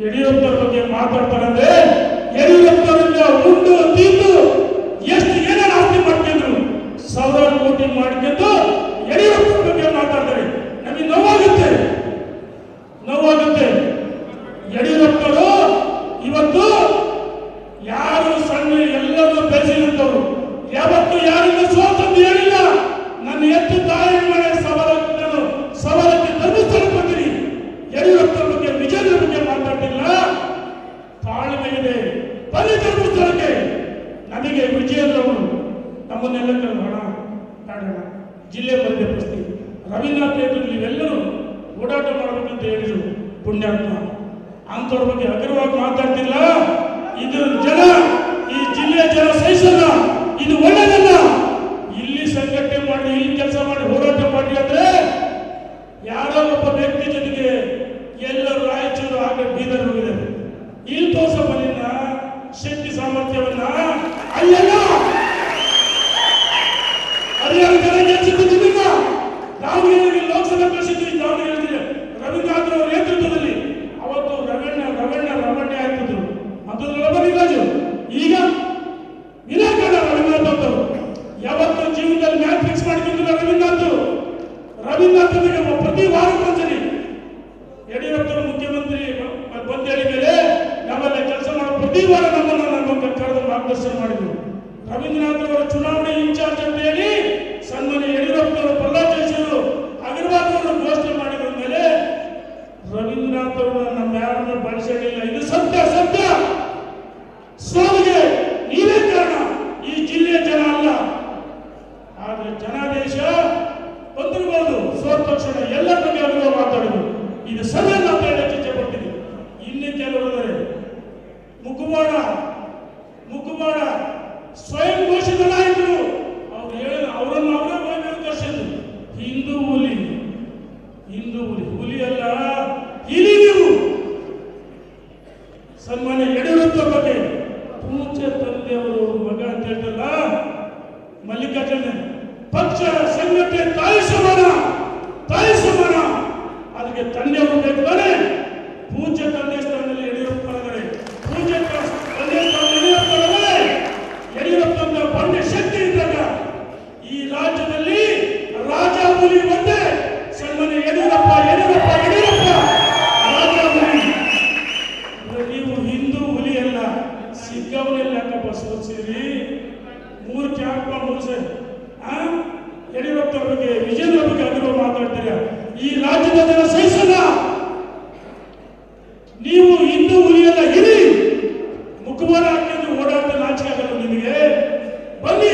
ಯಡಿಯೂರಪ್ಪರ ಬಗ್ಗೆ ಮಾತಾಡ್ತಾರಂದ್ರೆ ಯಡಿಯೂರಪ್ಪರಿಂದ ಉಂಡು ತಿಂದು ಎಷ್ಟು ಏನೇನು ಆಸ್ತಿ ಮಾಡ್ತಿದ್ರು ಸಾವಿರಾರು ಕೋಟಿ ಮಾಡ್ಕೊಂಡು ಯಡಿಯೂರಪ್ಪರ ಬಗ್ಗೆ ಮಾತಾಡ್ತಾರೆ. ನಮಗೆ ನೋವಾಗುತ್ತೆ. ನೋವಾಗುತ್ತೆ. ಯಡಿಯೂರಪ್ಪರು ಇವತ್ತು ಯಾರು ಸಣ್ಣ ಎಲ್ಲರನ್ನೂ ಬೆಳೆಸಿರುತ್ತವರು ಯಾವತ್ತು ಯಾರಿಂದ ಸೋತಂದು ನಮ್ಮನ್ನೆಲ್ಲ ಕರೆದು ಹಣ ಜಿಲ್ಲೆ ಬಂದೆ ಪರಿಸ್ಥಿತಿ ರವೀಂದ್ರನಾಥ್ ನೇತೃತ್ವ ನೀವೆಲ್ಲರೂ ಓಡಾಟ ಮಾಡಬೇಕಂತ ಹೇಳಿದ್ರು ಪುಣ್ಯಾತ್ಮ. ಅಂಥವ್ರ ಬಗ್ಗೆ ಹಗುರವಾಗಿ ಮಾತಾಡ್ತಿಲ್ಲ ಪ್ರತಿ ವಾರ ನಮ್ಮನ್ನು ನಮ್ಮ ಕರೆದು ಮಾರ್ಗದರ್ಶನ ಮಾಡಿದ್ರು. ರವೀಂದ್ರನಾಥ್ ಅವರ ಚುನಾವಣೆ ಇನ್ಚಾರ್ಜ್ ಅಂತ ಹೇಳಿ ಸನ್ಮಾನ್ಯ ಯಡಿಯೂರಪ್ಪ ಅವರು ಪ್ರಹ್ಲಾದ್ ಜೋಶಿ ಅವರು ಅಗರ್ವಾಲ್ ಅವರು ಘೋಷಣೆ ಮಾಡಿದ ಮೇಲೆ ರವೀಂದ್ರನಾಥ್ ಅವರು ನಮ್ಮ ಯಾರನ್ನು ಬಳಸಲಿಲ್ಲ ಇದು ಸತ್ಯ ಸತ್ಯ. ಸೋಲಿಗೆ ನೀವೇ ಕಾರಣ. ಈ ಜಿಲ್ಲೆಯ ಜನ ಅಲ್ಲ. ಆದ್ರೆ ಜನಾದೇಶ ಬಂದಿರಬಹುದು. ಸೋತ ತಕ್ಷಣ ಎಲ್ಲ ಬಗ್ಗೆ ಅನುಭವ ಮಾತಾಡಿದ್ರು. ಇದು ಸರಿಯಲ್ಲ ಹಿಂದೂ ಹುಲಿಯಲ್ಲ ಹುಲಿ ಅಲ್ಲ ಇಲಿ ನೀವು ಸನ್ಮಾನ್ಯ ಯಡಿಯೂರಪ್ಪ ಬಗ್ಗೆ ಪೂಜ್ಯ ತಂದೆಯವರು ಮಗ ಅಂತ ಹೇಳ್ತಲ್ಲ, ಮಲ್ಲಿಕಾರ್ಜುನ, ಪಕ್ಷ ಸಂಘಟನೆ ತಾಯಿ ಸಮಾನ ತಾಯಿ ಸಮಾನ ಅದಕ್ಕೆ ತಂದೆಯವರು ಬೇಕು ತಾನೆ. ಪೂಜ್ಯ ತಂದೆ ಸ್ಥಾನದಲ್ಲಿ ಯಡಿಯೂರಪ್ಪ ಪೂಜೆ ತಂದೆ ಸ್ಥಾನದಲ್ಲಿ ಯಡಿಯೂರಪ್ಪ ಬಂಡೆ ಶಕ್ತಿ ಇದ್ದಾಗ ಈ ರಾಜ್ಯದಲ್ಲಿ ರಾಜ ಹುಲಿ ಒಂದೇ ಸನ್ಮಾನ್ಯ ಯಡಿಯೂರಪ್ಪ ಯಡಿಯೂರಪ್ಪ ಯಡಿಯೂರಪ್ಪ ರಾಜ ಹುಲಿ ನೀವು ಹಿಂದೂ ಹುಲಿ ಅಲ್ಲ ಸಿಕ್ಕವನೆಲ್ಲ ಯಾಕಪ್ಪ ಸೋಲ್ಸಿದ್ರಿ ಮೂರು ಕ್ಯಾಪ ಮಾಡ್ಬೋದು ಆ? ಯಡಿಯೂರಪ್ಪ ಬಗ್ಗೆ ವಿಜಯನ ಬಗ್ಗೆ ಅದರ ಮಾತಾಡ್ತೀರಾ? ಈ ರಾಜ್ಯದ ಜನ ಸಹಿಸಲ್ಲ. ನೀವು ಹಿಂದೂ ಉಳಿಯಲ್ಲ ಇರಿ ಮುಖವಾಡ ಹಾಕಿದ್ರು ಓಡಾಟ ನಾಚಿಕೆ ಆಗಲ್ಲ ನಿಮಗೆ. ಬನ್ನಿ,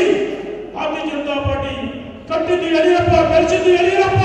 ಭಾರತೀಯ ಜನತಾ ಪಾರ್ಟಿ ಕಟ್ಟಿದ್ದು ಯಡಿಯೂರಪ್ಪ, ಬೆಳೆಸಿದ್ದು ಯಡಿಯೂರಪ್ಪ.